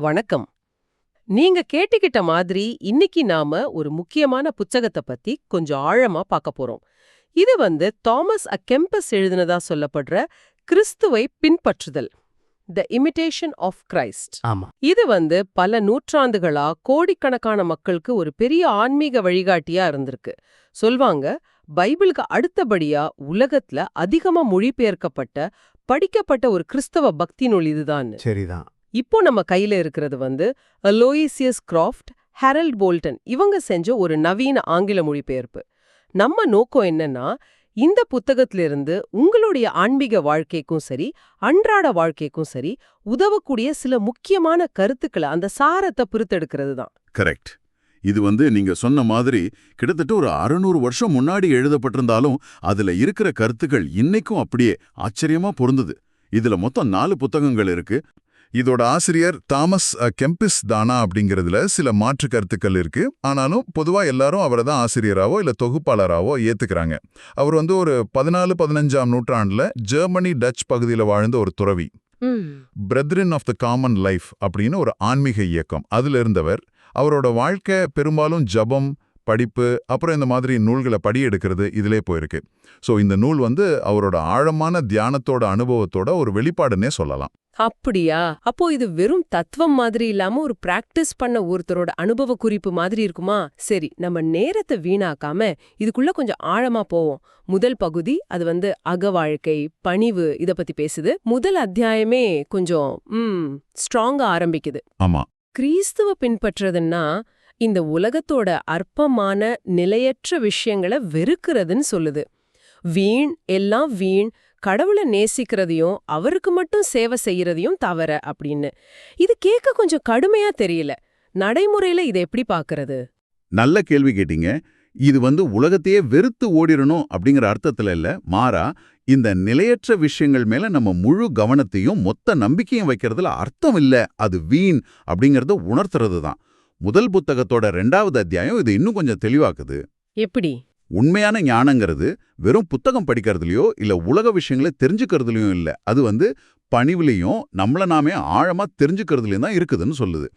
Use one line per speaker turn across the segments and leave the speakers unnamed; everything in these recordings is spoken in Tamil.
வணக்கம். நீங்க கேட்டுக்கிட்ட மாதிரி இன்னைக்கு நாம ஒரு முக்கியமான புத்தகத்தை பத்தி கொஞ்சம் ஆழமா பார்க்க போறோம். இது வந்து தாமஸ் அ கெம்பஸ் எழுதினதா சொல்லப்படுற கிறிஸ்துவை பின்பற்றுதல் த இமிடேஷன் ஆஃப் கிரைஸ்ட்.
ஆமா.
இது வந்து பல நூற்றாண்டுகளா கோடிக்கணக்கான மக்களுக்கு ஒரு பெரிய ஆன்மீக வழிகாட்டியா இருந்திருக்கு. சொல்வாங்க பைபிளுக்கு அடுத்தபடியா உலகத்துல அதிகமா மொழிபெயர்க்கப்பட்ட படிக்கப்பட்ட ஒரு கிறிஸ்தவ பக்தி நூல் இதுதான்.
சரிதான்.
இப்போ நம்ம கையில இருக்கிறது வந்து அலோயிசியஸ் கிராஃப்ட் ஹெரல்ட் போல்டன் இவங்க செஞ்ச ஒரு நவீன ஆங்கில மொழிபெயர்ப்பு. நம்ம நோக்கம் என்னன்னா இந்த புத்தகத்திலிருந்து உங்களுடைய ஆன்மீக வாழ்க்கைக்கும் சரி அன்றாட வாழ்க்கைக்கும் சரி உதவக்கூடிய சில முக்கியமான கருத்துக்களை அந்த சாரத்தை பிரித்தெடுக்கிறது தான்.
கரெக்ட் இது வந்து நீங்க சொன்ன மாதிரி கிட்டத்தட்ட ஒரு அறுநூறு வருஷம் முன்னாடி எழுதப்பட்டிருந்தாலும் அதுல இருக்கிற கருத்துக்கள் இன்னைக்கும் அப்படியே ஆச்சரியமா பொருந்துது. இதுல மொத்தம் நாலு புத்தகங்கள் இருக்கு. இதோட ஆசிரியர் தாமஸ் கெம்பிஸ் தானா அப்படிங்கிறதுல சில மாற்று கருத்துக்கள் இருக்கு. ஆனாலும் பொதுவா எல்லாரும் அவரை தான் ஆசிரியராவோ இல்ல தொகுப்பாளராவோ ஏத்துக்கிறாங்க. அவர் வந்து ஒரு பதினாலு பதினஞ்சாம் நூற்றாண்டுல ஜெர்மனி டச் பகுதியில வாழ்ந்த ஒரு துறவி. Brethren of the common life அப்படின்னு ஒரு ஆன்மீக இயக்கம். அதுல இருந்தவர் அவரோட வாழ்க்கை பெரும்பாலும் ஜபம் படிப்பு அப்புறம் இந்த மாதிரி நூல்களை படி எடுக்கிறது இதிலே போயிருக்கு. ஸோ இந்த நூல் வந்து அவரோட ஆழமான தியானத்தோட அனுபவத்தோட ஒரு வெளிப்பாடுன்னே சொல்லலாம்.
அப்படியா? அப்போ இது வெறும் தத்துவம் மாதிரி இல்லாம ஒரு பிராக்டிஸ் பண்ண ஒருத்தரோட அனுபவ குறிப்பு மாதிரி இருக்குமா? சரி நம்ம நேரத்தை வீணாக்காம இதுக்குள்ள கொஞ்சம் ஆழமா போவோம். முதல் பகுதி அது வந்து அக வாழ்க்கை பணிவு இத பத்தி பேசுது. முதல் அத்தியாயமே கொஞ்சம் ம் ஸ்ட்ராங்கா ஆரம்பிக்குது.
ஆமா.
கிறிஸ்துவ பின்பற்றுறதுன்னா இந்த உலகத்தோட அற்பமான நிலையற்ற விஷயங்களை வெறுக்கிறதுன்னு சொல்லுது. வீண் எல்லாம் வீண் கடவுளை நேசிக்கிறதையும் அவருக்கு மட்டும் சேவை செய்யறதையும் தவற அப்படின்னு. இது கேட்க கொஞ்சம் கடுமையா தெரியல. நடைமுறையில இதை எப்படி பாக்குறது?
நல்ல கேள்வி கேட்டீங்க. இது வந்து உலகத்தையே வெறுத்து ஓடிரணும் அப்படிங்கிற அர்த்தத்துல இல்ல. மாறா இந்த நிலையற்ற விஷயங்கள் மேல நம்ம முழு கவனத்தையும் மொத்த நம்பிக்கையும் வைக்கிறதுல அர்த்தம் இல்ல. அது வீண் அப்படிங்கறத உணர்த்துறது தான் முதல் புத்தகத்தோட ரெண்டாவது அத்தியாயம் இது இன்னும் கொஞ்சம் தெளிவாக்குது.
எப்படி?
உண்மையான ஞானங்கிறது வெறும் புத்தகம் படிக்கிறதுலயோ இல்ல உலக விஷயங்களை தெரிஞ்சுக்கிறதுலயும் இல்ல. அது வந்து பணிவுலையும் நம்மள நாமே ஆழமா தெரிஞ்சுக்கிறதுலயும் தான் இருக்குதுன்னு சொல்லுது.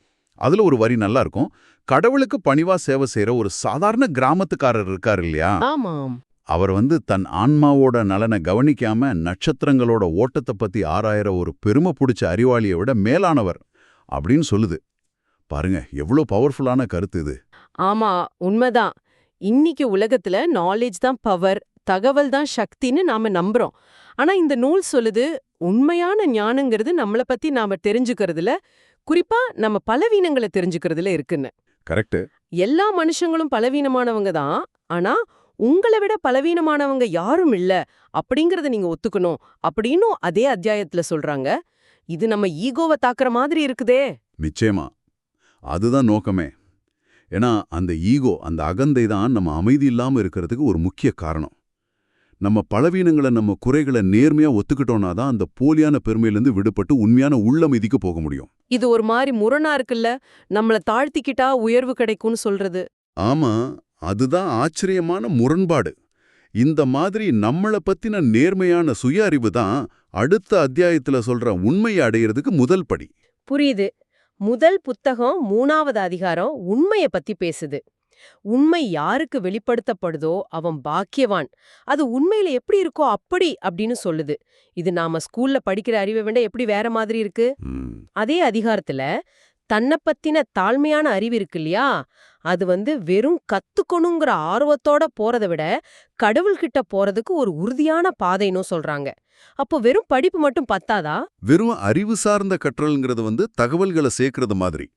அதுல ஒரு வரி நல்லா இருக்கும். கடவுளுக்கு பணிவா சேவை செய்யற ஒரு சாதாரண கிராமத்துக்காரர் இருக்கார் இல்லையா? அவர் வந்து தன் ஆன்மாவோட நலனை கவனிக்காம நட்சத்திரங்களோட ஓட்டத்தை பத்தி ஆராயிற ஒரு பெருமை பிடிச்ச அறிவாளியை விட மேலானவர் அப்படின்னு சொல்லுது. பாருங்க எவ்வளவு பவர்ஃபுல்லான கருத்து இது.
ஆமா உண்மைதான். இன்னைக்கு உலகத்துல நாலேஜ் தான் பவர் தகவல் தான் சக்தின்னு நாம நம்புறோம். ஆனா இந்த நூல் சொல்லுது உண்மையான ஞானங்கிறது நம்மள பத்தி நாம தெரிஞ்சுக்கிறதுல குறிப்பா நம்ம பலவீனங்களை தெரிஞ்சுக்கிறதுல இருக்குன்னு.
கரெக்ட்
எல்லா மனுஷங்களும் பலவீனமானவங்க தான். ஆனா உங்களை விட பலவீனமானவங்க யாரும் இல்ல அப்படிங்கறத நீங்க ஒத்துக்கணும் அப்படின்னும் அதே அத்தியாயத்துல சொல்றாங்க. இது நம்ம ஈகோவை தாக்குற மாதிரி இருக்குதே.
நிச்சயமா. அதுதான் நோக்கமே. ஏன்னா அந்த ஈகோ அந்த அகந்தை தான் நம்ம அமைதி இல்லாம இருக்கிறதுக்கு ஒரு முக்கிய காரணம். நம்ம பலவீனங்களை நம்ம குறைகளை நேர்மையா ஒத்துக்கிட்டோம்னா தான் அந்த போலியான பெருமையிலிருந்து விடுபட்டு உண்மையான உள்ளமைதிக்கு போக முடியும்.
இது ஒரு மாதிரி முரணா இருக்குல்ல? நம்மள தாழ்த்திக்கிட்டா உயர்வு கிடைக்கும்னு சொல்றது.
ஆமா அதுதான் ஆச்சரியமான முரண்பாடு. இந்த மாதிரி நம்மள பத்தின நேர்மையான சுய அறிவு தான் அடுத்த அத்தியாயத்துல சொல்ற உண்மையை அடையிறதுக்கு முதல் படி.
புரியுது. முதல் புத்தகம் மூணாவது அதிகாரம் உண்மைய பத்தி பேசுது. உண்மை யாருக்கு வெளிப்படுத்தப்படுதோ அவன் பாக்கியவான். அது உண்மையில எப்படி இருக்கோ அப்படி அப்படின்னு சொல்லுது. இது நாம ஸ்கூல்ல படிக்கிற அறிவை விட எப்படி வேற மாதிரி இருக்கு? அதே அதிகாரத்துல தன்னை பத்தின தாழ்மையான அறிவு இருக்கு இல்லையா? அது வந்து வெறும் கத்துக்கணுங்கிற ஆர்வத்தோட போறதை விட கடவுள்கிட்ட போறதுக்கு ஒரு உறுதியான பாதைன்னு சொல்றாங்க. அப்போ வெறும் படிப்பு மட்டும் பத்தாதா?
வெறும் அறிவு சார்ந்த கற்றல்ங்கிறது வந்து தகவல்களை சேர்க்கறது மாதிரி.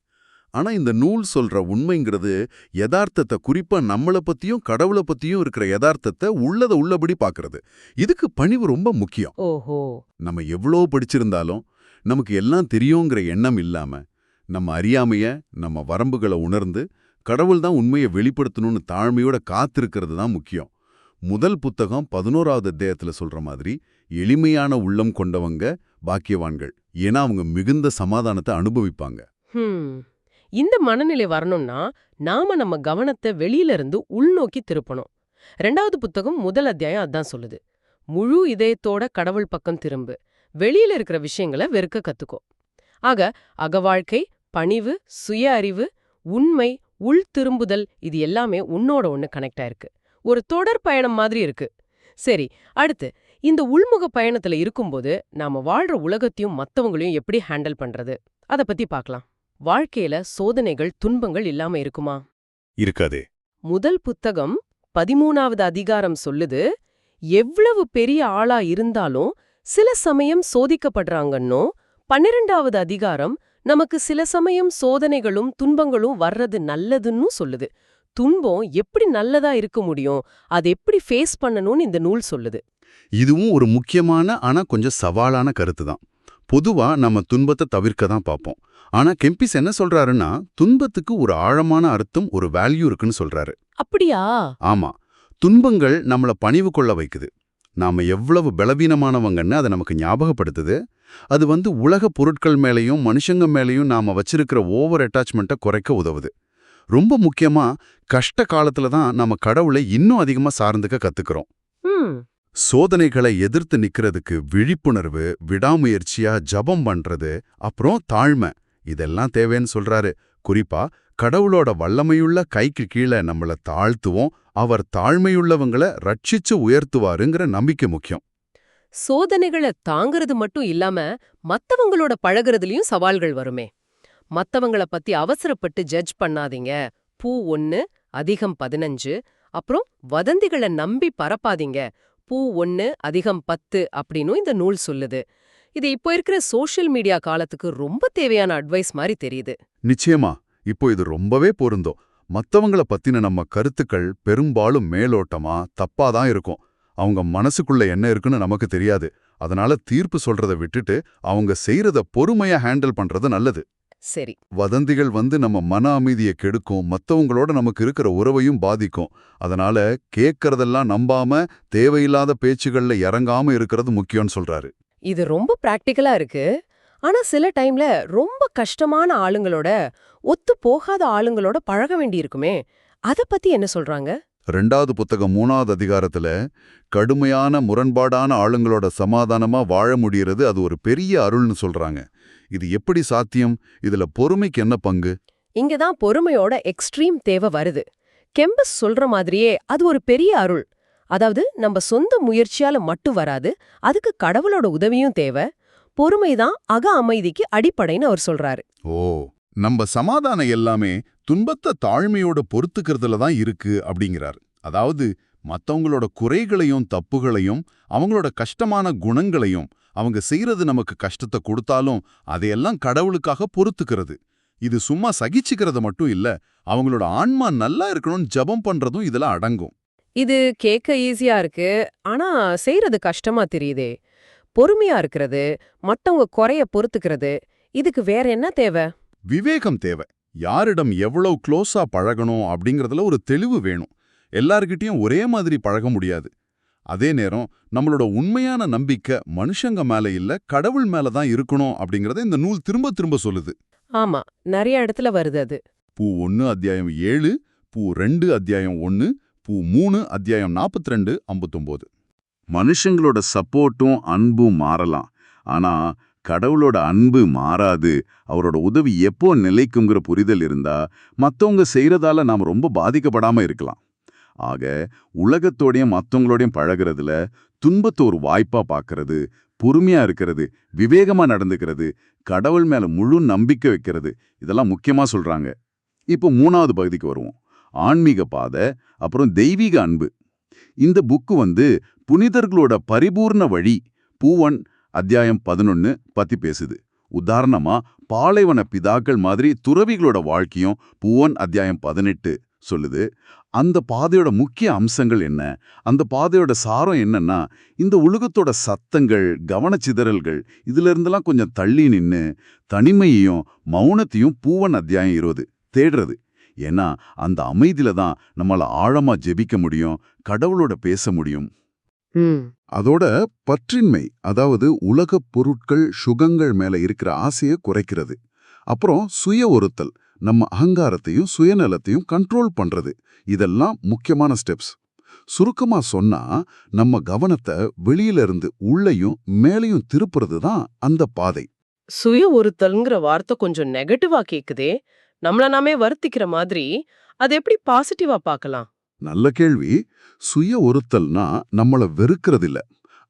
ஆனா இந்த நூல் சொல்ற உண்மைங்கிறது யதார்த்தத்தை குறிப்பா நம்மள பத்தியும் கடவுளை பத்தியும் இருக்கிற யதார்த்தத்தை உள்ளத உள்ளபடி பார்க்கறது இதுக்கு பணிவு ரொம்ப முக்கியம்.
ஓஹோ.
நம்ம எவ்வளோ படிச்சிருந்தாலும் நமக்கு எல்லாம் தெரியுங்கிற எண்ணம் இல்லாம நம்ம அறியாமைய நம்ம வரம்புகளை உணர்ந்து கடவுள் தான் உண்மையை வெளிப்படுத்தணும்னு தாழ்மையோட காத்திருக்கிறது தான் முக்கியம். முதல் புத்தகம் பதினோராவது அத்தியாயத்தில் சொல்ற மாதிரி எளிமையான உள்ளம் கொண்டவங்க பாக்கியவான்கள். ஏன்னா அவங்க மிகுந்த சமாதானத்தை அனுபவிப்பாங்க.
இந்த மனநிலை வரணும்னா நாம நம்ம கவனத்தை வெளியில இருந்து உள்நோக்கி திருப்பணும். ரெண்டாவது புத்தகம் முதல் அத்தியாயம் அதான் சொல்லுது. முழு இதயத்தோட கடவுள் பக்கம் திரும்பு. வெளியில இருக்கிற விஷயங்களை வெறுக்க கத்துக்கோ. ஆக அகவாழ்க்கை பணிவு சுய அறிவு உண்மை உள் திரும்புதல் இது எல்லாமே உன்னோட ஒண்ணு கனெக்ட் ஆயிருக்கு. ஒரு தொடர் பயணம் மாதிரி இருக்கு. சரி அடுத்து இந்த உள்முக பயணத்துல இருக்கும்போது நாம வாழ்ற உலகத்தையும் மத்தவங்களையும் எப்படி ஹேண்டில் பண்றது? அத பத்தி பார்க்கலாம் வாழ்க்கையில சோதனைகள் துன்பங்கள் இல்லாம இருக்குமா?
இருக்காதே.
முதல் புத்தகம் பதிமூணாவது அதிகாரம் சொல்லுது எவ்வளவு பெரிய ஆளா இருந்தாலும் சில சமயம் சோதிக்கப்படுறாங்கன்னோ? பன்னிரெண்டாவது அதிகாரம் நமக்கு சில சமயம் சோதனைகளும் துன்பங்களும் வர்றது நல்லதுன்னு சொல்லுது. துன்பம் எப்படி நல்லதா இருக்க முடியும்? அது எப்படி ஃபேஸ் பண்ணணும்னு இந்த நூல் சொல்லுது.
இதுவும் ஒரு முக்கியமான ஆனா கொஞ்சம் சவாலான கருத்து தான் பொதுவா நம்ம துன்பத்தை தவிர்க்க தான் பார்ப்போம். ஆனா கெம்பிஸ் என்ன சொல்றாருன்னா துன்பத்துக்கு ஒரு ஆழமான அர்த்தம் ஒரு வேல்யூ இருக்குன்னு சொல்றாரு.
அப்படியா?
ஆமா. துன்பங்கள் நம்மள பணிவு கொள்ள வைக்குது. நாம எவ்வளவு பலவீனமானவங்கன்னு அதை நமக்கு ஞாபகப்படுத்துது. அது வந்து உலக பொருட்கள் மேலேயும் மனுஷங்க மேலேயும் நாம வச்சிருக்கிற ஓவர் அட்டாச்மெண்ட்டை குறைக்க உதவுது. ரொம்ப முக்கியமா கஷ்ட காலத்துல தான் நம்ம கடவுளை இன்னும் அதிகமா சார்ந்துக்க கத்துக்கிறோம்.
ம்.
சோதனைகளை எதிர்த்து நிக்கிறதுக்கு விழிப்புணர்வு விடாமுயற்சியா ஜபம் பண்றது அப்புறம் தாழ்மை இதெல்லாம் தேவைன்னு சொல்றாரு. குறிப்பா கடவுளோட வல்லமையுள்ள கைக்கு கீழே நம்மள தாழ்த்துவோம். அவர் தாழ்மையுள்ளவங்கள ரட்சிச்சு உயர்த்துவாருங்கிற நம்பிக்கை முக்கியம்.
சோதனைகளை தாங்கிறது மட்டும் இல்லாம மத்தவங்களோட பழகுறதுலயும் சவால்கள் வருமே. மத்தவங்கள பத்தி அவசரப்பட்டு ஜட்ஜ் பண்ணாதீங்க. பூ ஒன்னு அதிகம் பதினஞ்சு அப்புறம் வதந்திகளை நம்பி பரப்பாதீங்க. பூ ஒன்னு அதிகம் பத்து அப்படின்னும் இந்த நூல் சொல்லுது. இது இப்போ இருக்கிற சோஷியல் மீடியா காலத்துக்கு ரொம்ப தேவையான அட்வைஸ் மாதிரி தெரியுது.
நிச்சயமா. இப்போ இது ரொம்பவே பொருந்தும். மத்தவங்கள பத்தின நம்ம கருத்துக்கள் பெரும்பாலும் மேலோட்டமா தப்பா தான் இருக்கும். அவங்க மனசுக்குள்ள என்ன இருக்குன்னு நமக்கு தெரியாது. அதனால தீர்ப்பு சொல்றத விட்டுட்டு அவங்க செய்யறத பொறுமையா ஹேண்டில் பண்றது நல்லது.
சரி.
வதந்திகள் வந்து நம்ம மன அமைதியை கெடுக்கும் மத்தவங்களோட நமக்கு இருக்கிற உறவையும் பாதிக்கும். அதனால கேட்கறதெல்லாம் நம்பாம தேவையில்லாத பேச்சுகள்ல இறங்காம இருக்கிறது முக்கியம்னு சொல்றாரு.
இது ரொம்ப பிராக்டிக்கலா இருக்கு. ஆனா சில டைம்ல ரொம்ப கஷ்டமான ஆளுங்களோட ஒத்து போகாத ஆளுங்களோட பழக வேண்டியிருக்குமே. அத பத்தி என்ன சொல்றாங்க?
ரெண்டாவது புத்தகம் மூணாவது அதிகாரத்துல கடுமையான முரண்பாடான ஆளுங்களோட சமாதானமா வாழ முடியறது அது ஒரு பெரிய அருள்னு சொல்றாங்க. இது எப்படி சாத்தியம்? இதுல பொறுமைக்கு என்ன பங்கு?
இங்கதான் பொறுமையோட எக்ஸ்ட்ரீம் தேவை வருது. கெம்பஸ் சொல்ற மாதிரியே அது ஒரு பெரிய அருள். அதாவது நம்ம சொந்த முயற்சியால மட்டும் வராது அதுக்கு கடவுளோட உதவியும் தேவை. பொறுமைதான் அக அமைதிக்கு அடிப்படைன்னு அவர் சொல்றாரு.
ஓ நம்ம சமாதானம் எல்லாமே துன்பத்தை தாழ்மையோட பொறுத்துக்கிறதுல தான் இருக்கு அப்படிங்கிறார். அதாவது மத்தவங்களோட குறைகளையும் தப்புகளையும் அவங்களோட கஷ்டமான குணங்களையும் அவங்க செய்யறது நமக்கு கஷ்டத்தை கொடுத்தாலும் அதையெல்லாம் கடவுளுக்காக பொறுத்துக்கிறது. இது சும்மா சகிச்சுக்கிறது மட்டும் இல்ல அவங்களோட ஆன்மா நல்லா இருக்கணும்னு ஜெபம் பண்றதும் இதுல அடங்கும்.
இது கேட்க ஈஸியா இருக்கு. ஆனா செய்யறது கஷ்டமா தெரியுதே. பொறுமையா இருக்கிறது மத்தவங்க குறைய பொறுத்துக்கிறது இதுக்கு வேற என்ன தேவை?
விவேகம் தேவை. யாரிடம் எவ்வளவு க்ளோஸா பழகணும் அப்படிங்கறதுல ஒரு தெளிவு வேணும். எல்லார்கிட்டயும் ஒரே மாதிரி பழக முடியாது. அதே நேரம் நம்மளோட உண்மையான நம்பிக்கை மனுஷங்க மேல இல்ல கடவுள் மேல தான் இருக்கணும் அப்படிங்கறத இந்த நூல் திரும்ப திரும்ப சொல்லுது.
ஆமா நிறைய இடத்துல வருது அது.
பூ ஒன்னு அத்தியாயம் ஏழு பூ ரெண்டு அத்தியாயம் ஒன்னு பூ மூணு அத்தியாயம் நாற்பத்தி ரெண்டு ஐம்பத்தொம்போது மனுஷங்களோட சப்போர்ட்டும் அன்பும் மாறலாம். ஆனா கடவுளோட அன்பு மாறாது. அவரோட உதவி எப்போ நிலைக்குங்கிற புரிதல் இருந்தா மத்தவங்க செய்யறதால நாம் ரொம்ப பாதிக்கப்படாம இருக்கலாம். ஆக உலகத்தோடையும் மற்றவங்களோடையும் பழகுறதுல துன்பத்தை ஒரு வாய்ப்பா பார்க்கறது பொறுமையா இருக்கிறது விவேகமா நடந்துக்கிறது கடவுள் மேல முழு நம்பிக்கை வைக்கிறது இதெல்லாம் முக்கியமா சொல்றாங்க. இப்போ மூணாவது பகுதிக்கு வருவோம். ஆன்மீக பாதை அப்புறம் தெய்வீக அன்பு. இந்த புக்கு வந்து புனிதர்களோட பரிபூர்ண வழி. பூவன் அத்தியாயம் பதினொன்னு பத்தி பேசுது. உதாரணமா பாலைவன பிதாக்கள் மாதிரி துறவிகளோட வாழ்க்கையும் பூவன் அத்தியாயம் பதினெட்டு சொல்லுது. அந்த பாதையோட முக்கிய அம்சங்கள் என்ன? அந்த பாதையோட சாரம் என்னன்னா இந்த உலகத்தோட சத்தங்கள் கவனச்சிதறல்கள் இதுல இருந்தெல்லாம் கொஞ்சம் தள்ளி நின்னு தனிமையையும் மௌனத்தையும் பூவன் அத்தியாயம் இருபது தேடுறது. ஏன்னா அந்த அமைதியில தான் நம்மள ஆழமா ஜெபிக்க முடியும் கடவுளோட பேச முடியும். அதோட பற்றின்மை அதாவது உலகப் பொருட்கள் சுகங்கள் மேல இருக்கிற ஆசையை குறைக்கிறது. அப்புறம் சுய ஒருத்தல் நம்ம அகங்காரத்தையும் சுயநலத்தையும் கண்ட்ரோல் பண்றது. இதெல்லாம் முக்கியமான ஸ்டெப்ஸ் சுருக்கமா சொன்னா நம்ம கவனத்தை வெளியில இருந்து உள்ளேயும் மேலையும் திருப்புறது தான் அந்த பாதை.
சுய ஒருத்தல்ங்கிற வார்த்தை கொஞ்சம் நெகட்டிவா கேக்குதே. நம்மள நாமே வருத்திக்கிற மாதிரி அது எப்படி பாசிட்டிவா பார்க்கலாம்?
நல்ல கேள்வி. சுய ஒருத்தல்னா நம்மள வெறுக்கிறது இல்ல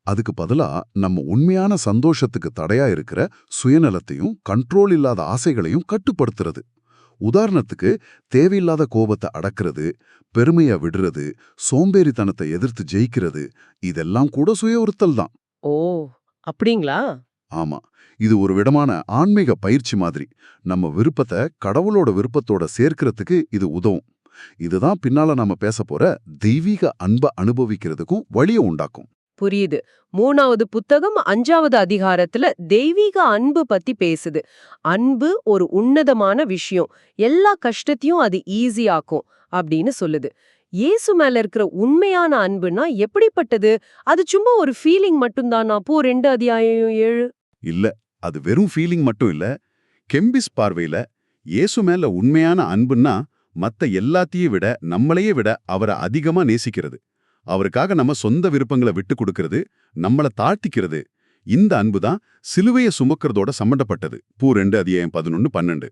அதுக்கு பதிலா நம்ம உண்மையான சந்தோஷத்துக்கு தடையா இருக்கிற சுயநலத்தையும் கண்ட்ரோல் இல்லாத ஆசைகளையும் கட்டுப்படுத்துறது. உதாரணத்துக்கு தேவையில்லாத கோபத்தை அடக்கிறது பெருமைய விடுறது சோம்பேறித்தனத்தை எதிர்த்து ஜெயிக்கிறது இதெல்லாம் கூட சுய ஒருத்தல் தான்
ஓ அப்படிங்களா?
ஆமா. இது ஒரு விடமான ஆன்மீக பயிற்சி மாதிரி. நம்ம விருப்பத்தை கடவுளோட விருப்பத்தோட சேர்க்கிறதுக்கு இது உதவும். இதுதான் பின்னால நாம பேச போற தெய்வீக அன்பை அனுபவிக்கிறதுக்கும் வழியை உண்டாக்கும்.
புரியுது. மூணாவது புத்தகம் அஞ்சாவது அதிகாரத்துல தெய்வீக அன்பு பத்தி பேசுது. அன்பு ஒரு உன்னதமான விஷயம். எல்லா கஷ்டத்தையும் அது ஈஸியாக்கும் அப்படின்னு சொல்லுது. இயேசு மேல இருக்கிற உண்மையான அன்புனா எப்படிப்பட்டது? அது சும்மா ஒரு ஃபீலிங் மட்டும்தானா? போ ரெண்டு அத்தியாயம் ஏழு.
இல்ல அது வெறும் ஃபீலிங் மட்டும் இல்ல கெம்பிஸ் பார்வையில இயேசு மேல உண்மையான அன்புன்னா மத்த எல்லாத்தையும் விட நம்மளையே விட அவரை அதிகமா நேசிக்கிறது. அவருக்காக நம்ம சொந்த விருப்பங்களை விட்டு கொடுக்கறது நம்மள தாழ்த்திக்கிறது. இந்த அன்பு தான் சிலுவையை சுமக்கிறதோட சம்பந்தப்பட்டது. பூ ரெண்டு அத்தியாயம் பதினொன்னு பன்னெண்டு.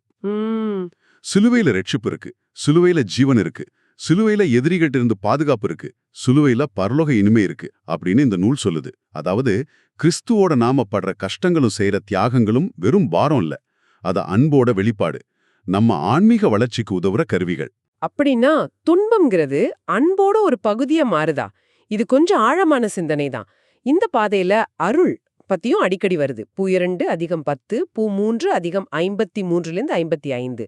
சிலுவையில ரட்சிப்பு இருக்கு. சிலுவையில ஜீவன் இருக்கு. சிலுவையில எதிரிகிட்ட இருந்து பாதுகாப்பு இருக்கு. சிலுவையில பரலோக இனிமை இருக்கு அப்படின்னு இந்த நூல் சொல்லுது. அதாவது கிறிஸ்துவோட நாம படுற கஷ்டங்களும் செய்யற தியாகங்களும் வெறும் பாரம் இல்ல. அது அன்போட வெளிப்பாடு. நம்ம ஆன்மீக வளர்ச்சிக்கு உதவுற கருவிகள்.
அப்படின்னா துன்பம்ங்கிறது அன்போட ஒரு பகுதியா மாறுதா? இது கொஞ்சம் ஆழமான சிந்தனை தான். இந்த பாதையில அருள் பத்தியும் அடிக்கடி வருது. பூ இரண்டு அதிகம் பத்து பூ மூன்று அதிகம் ஐம்பத்தி மூன்றுலேருந்து ஐம்பத்தி ஐந்து.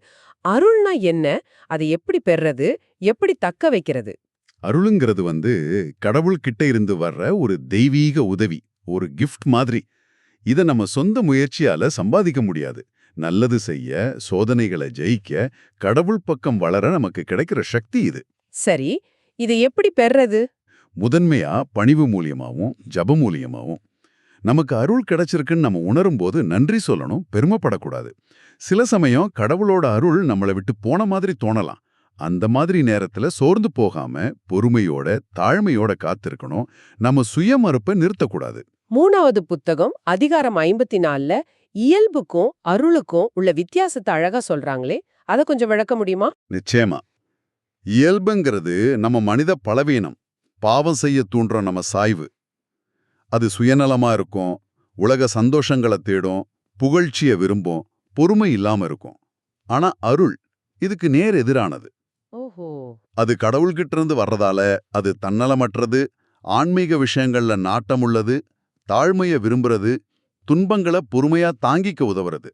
அருள்னா என்ன? அதை எப்படி பெறது எப்படி தக்க வைக்கிறது?
அருளுங்கிறது வந்து கடவுள்கிட்ட இருந்து வர்ற ஒரு தெய்வீக உதவி ஒரு கிஃப்ட் மாதிரி. இத நம்ம சொந்த முயற்சியால சம்பாதிக்க முடியாது. நல்லது செய்ய சோதனைகளை ஜெயிக்க கடவுள் பக்கம் வளர நமக்கு கிடைக்கிற சக்தி இது.
சரி இதை எப்படி பெறது
முதன்மையா பணிவு மூலியமாவும் ஜப மூலியமாவும். நமக்கு அருள் கிடைச்சிருக்குன்னு நம்ம உணரும் போது நன்றி சொல்லணும் பெருமைப்படக்கூடாது. சில சமயம் கடவுளோட அருள் நம்மளை விட்டு போன மாதிரி தோணலாம். அந்த மாதிரி நேரத்துல சோர்ந்து போகாம பொறுமையோட தாழ்மையோட காத்திருக்கணும். நம்ம சுயமறுப்பை நிறுத்தக்கூடாது.
மூணாவது புத்தகம் அதிகாரம் ஐம்பத்தி நாலுல இயல்புக்கும் அருளுக்கும் உள்ள வித்தியாசத்தை அழகா சொல்றாங்களே அதை கொஞ்சம் விளக்க முடியுமா?
நிச்சயமா. இயல்புங்கிறது நம்ம மனித பலவீனம் பாவம் செய்ய தூண்டுற நம்ம சாய்வு. அது சுயநலமா இருக்கும். உலக சந்தோஷங்களை தேடும். புகழ்ச்சிய விரும்பும். பொறுமை இல்லாம இருக்கும். ஆனா அருள் இதுக்கு நேர் எதிரானது.
ஓஹோ.
அது கடவுள்கிட்ட இருந்து வர்றதால அது தன்னலமற்றது. ஆன்மீக விஷயங்கள்ல நாட்டமுள்ளது தாழ்மைய விரும்புறது. துன்பங்களை பொறுமையா தாங்கிக்க உதவுறது.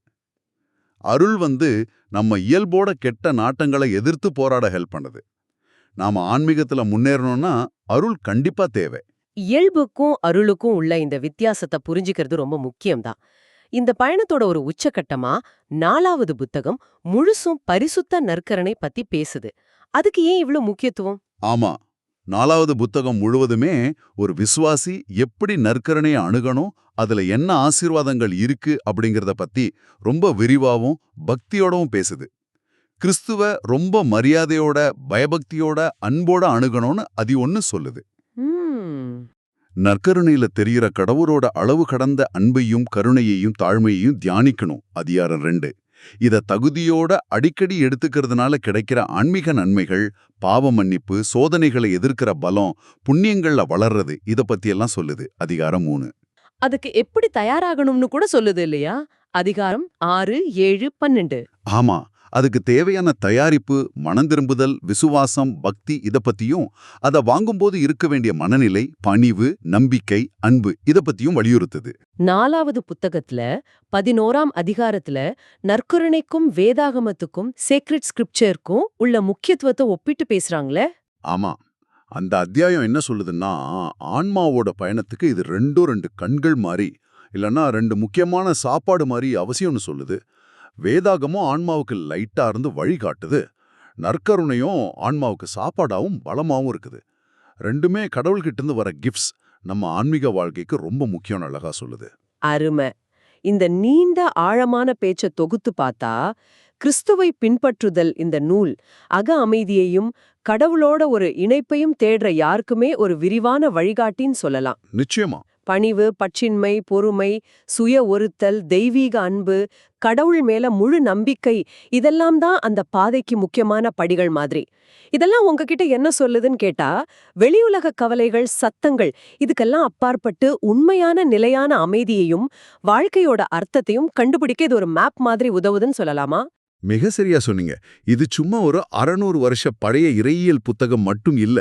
அருள் வந்து நம்ம இயல்போட கெட்ட நாட்டங்களை எதிர்த்து போராட ஹெல்ப் பண்ணுது. நாம ஆன்மீகத்துல முன்னேறணும்னா அருள் கண்டிப்பா தேவை.
இயல்புக்கும் அருளுக்கும் உள்ள இந்த வித்தியாசத்தை புரிஞ்சுக்கிறது ரொம்ப முக்கியம்தான். இந்த பயணத்தோட ஒரு உச்சக்கட்டமா நாலாவது புத்தகம் முழுசும் பரிசுத்த நற்கரணை பத்தி பேசுது. அதுக்கு ஏன் இவ்ளோ முக்கியத்துவம்?
ஆமா. நாலாவது புத்தகம் முழுவதுமே ஒரு விசுவாசி எப்படி நற்கரணையை அணுகணும் அதுல என்ன ஆசீர்வாதங்கள் இருக்கு அப்படிங்கறத பத்தி ரொம்ப விரிவாவும் பக்தியோடவும் பேசுது. கிறிஸ்துவ ரொம்ப மரியாதையோட பயபக்தியோட அன்போட அணுகணும்னு அது ஒன்னு சொல்லுது. நற்கருணையில தெரியிற கடவுளோட அளவு கடந்த அன்பையும் கருணையையும் தாழ்மையையும் தியானிக்கணும் அதிகாரம் ரெண்டு. இத தகுதியோட அடிக்கடி எடுத்துக்கிறதுனால கிடைக்கிற ஆன்மீக நன்மைகள் பாவ மன்னிப்பு சோதனைகளை எதிர்க்கிற பலம் புண்ணியங்கள்ல வளர்றது இத பத்தியெல்லாம் சொல்லுது அதிகாரம் மூணு.
அதுக்கு எப்படி தயாராகணும்னு கூட சொல்லுது இல்லையா? அதிகாரம் ஆறு ஏழு பன்னெண்டு.
ஆமா. அதுக்கு தேவையான தயாரிப்பு மனந்திரும்புதல் விசுவாசம் பக்தி இத பத்தியும் அத வாங்கும்போது இருக்க வேண்டிய மனநிலை பணிவு நம்பிக்கை அன்பு இத பத்தியும் வலியுறுத்துது.
நாலாவது புத்தகத்துல பதினோராம் அதிகாரத்துல நற்கருணைக்கும் வேதாகமத்துக்கும் சேக்ரெட் ஸ்கிரிப்சருக்கும் உள்ள முக்கியத்துவத்தை ஒப்பிட்டு பேசுறாங்களே?
ஆமா. அந்த அத்தியாயம் என்ன சொல்லுதுன்னா ஆன்மாவோட பயணத்துக்கு இது ரெண்டும் ரெண்டு கண்கள் மாதிரி இல்லைன்னா ரெண்டு முக்கியமான சாப்பாடு மாதிரி அவசியம்னு சொல்லுது. வேதாகமும் ஆன்மாவுக்கு லைட்டா இருந்து வழி காட்டுது. நற்கருணையும் ஆன்மாவுக்கு சாப்பாடாவும் பலமாவும் இருக்குது. ரெண்டுமே கடவுள்கிட்ட இருந்து வர கிஃப்ட்ஸ் நம்ம ஆன்மீக வாழ்க்கைக்கு ரொம்ப முக்கியம்னு அழகா சொல்லுது.
அருமை. இந்த நீண்ட ஆழமான பேச்ச தொகுத்து பார்த்தா கிறிஸ்துவை பின்பற்றுதல் இந்த நூல் அக அமைதியையும் கடவுளோட ஒரு இணைப்பையும் தேடுற யாருக்குமே ஒரு விரிவான வழிகாட்டின்னு சொல்லலாம்.
நிச்சயமா.
பணிவு பற்றின்மை பொறுமை சுய ஒருத்தல் தெய்வீக அன்பு கடவுள் மேல முழு நம்பிக்கை இதெல்லாம் தான் அந்த பாதைக்கு முக்கியமான படிகள் மாதிரி. இதெல்லாம் உங்ககிட்ட என்ன சொல்லுதுன்னு கேட்டா வெளியுலக கவலைகள் சத்தங்கள் இதுக்கெல்லாம் அப்பாற்பட்டு உண்மையான நிலையான அமைதியையும் வாழ்க்கையோட அர்த்தத்தையும் கண்டுபிடிக்க இது ஒரு மேப் மாதிரி உதவுதுன்னு சொல்லலாமா?
மிக சரியா சொன்னீங்க. இது சும்மா ஒரு அறநூறு வருஷ பழைய இறையியல் புத்தகம் மட்டும் இல்ல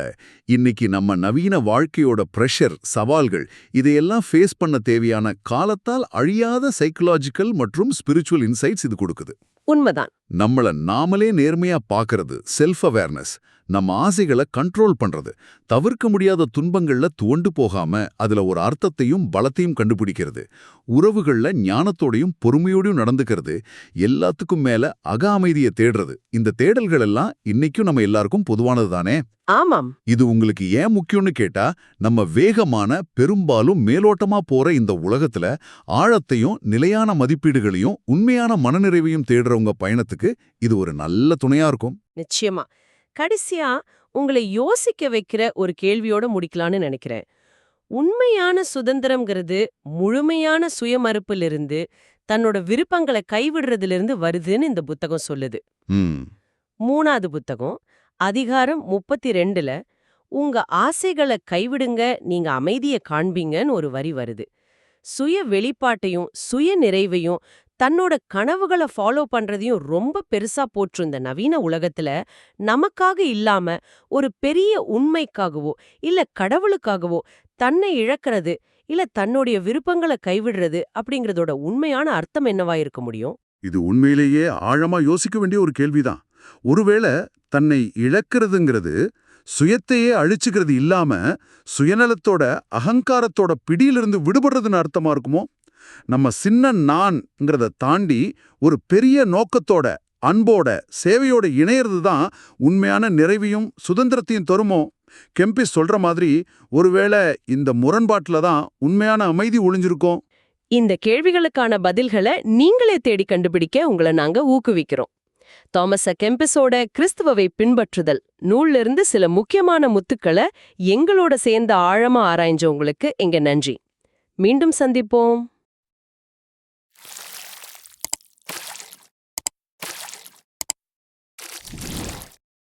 இன்னைக்கு நம்ம நவீன வாழ்க்கையோட பிரஷர் சவால்கள் இதையெல்லாம் ஃபேஸ் பண்ண தேவையான காலத்தால் அழியாத சைக்கலாஜிக்கல் மற்றும் ஸ்பிரிச்சுவல் இன்சைட்ஸ் இது கொடுக்குது.
உண்மைதான்.
நம்மள நாமளே நேர்மையா பார்க்கறது செல்ஃப் அவேர்னஸ் நம்ம ஆசைகளை கண்ட்ரோல் பண்றது. தவிர்க்க முடியாத துன்பங்கள்ல துவண்டு போகாம அதுல ஒரு அர்த்தத்தையும் பலத்தையும் கண்டுபிடிக்கிறது. உறவுகள்ல ஞானத்தோடையும் பொறுமையோடையும் நடந்துக்கிறது. எல்லாத்துக்கும் மேல அக அமைதியை தேடுறது. இந்த தேடல்கள் எல்லாம் இன்னைக்கும் நம்ம எல்லாருக்கும் பொதுவானது தானே?
ஆமாம்.
இது உங்களுக்கு ஏன் முக்கியம்னு கேட்டா நம்ம வேகமான பெரும்பாலும் மேலோட்டமா போற இந்த உலகத்துல ஆழத்தையும் நிலையான மதிப்பீடுகளையும் உண்மையான மனநிறைவையும் தேடுறவங்க பயணத்துக்கு. இது ஒரு நல்ல துணையா இருக்கும்.
நிச்சயமா. கடைசியா உங்களை யோசிக்க வைக்கிற ஒரு கேள்வியோட முடிக்கலான்னு நினைக்கிறேன். உண்மையான சுதந்திரம்ங்கிறது முழுமையான சுயமறுப்பிலிருந்து தன்னோட விருப்பங்களை கைவிடுறதிலிருந்து வருதுன்னு இந்த புத்தகம் சொல்லுது. மூணாவது புத்தகம் அதிகாரம் முப்பத்தி ரெண்டுல உங்க ஆசைகளை கைவிடுங்க நீங்க அமைதியை காண்பீங்கன்னு ஒரு வரி வருது. சுய வெளிப்பாட்டையும் சுய நிறைவையும் தன்னோட கனவுகளை ஃபாலோ பண்றதையும் ரொம்ப பெருசா போற்று இந்த நவீன உலகத்துல நமக்காக இல்லாம ஒரு பெரிய உண்மைக்காகவோ இல்ல கடவுளுக்காகவோ தன்னை இழக்கிறது இல்ல தன்னுடைய விருப்பங்களை கைவிடுறது அப்படிங்கறதோட உண்மையான அர்த்தம் என்னவா இருக்க முடியும்?
இது உண்மையிலேயே ஆழமா யோசிக்க வேண்டிய ஒரு கேள்விதான். ஒருவேளை தன்னை இழக்கிறதுங்கிறது சுயத்தையே அழிச்சுக்கிறது இல்லாம சுயநலத்தோட அகங்காரத்தோட பிடியிலிருந்து விடுபடுறதுன்னு அர்த்தமா இருக்குமோ? நம்ம சின்ன நான்ங்கிறத தாண்டி ஒரு பெரிய நோக்கத்தோட அன்போட சேவையோட இணையிறது தான் உண்மையான நிறைவையும் சுதந்திரத்தையும் தருமோ? கெம்பிஸ் சொல்ற மாதிரி ஒருவேளை இந்த முரண்பாட்டுல தான் உண்மையான அமைதி ஒளிஞ்சிருக்கும்
இந்த கேள்விகளுக்கான பதில்களை நீங்களே தேடி கண்டுபிடிக்க உங்களை நாங்க ஊக்குவிக்கிறோம். தாமஸ் கெம்பிஸோட கிறிஸ்துவவை பின்பற்றுதல் நூல்ல இருந்து சில முக்கியமான முத்துக்களை எங்களோட சேர்ந்து ஆழமா ஆராய்ஞ்சவங்களுக்கு எங்க நன்றி. மீண்டும் சந்திப்போம்.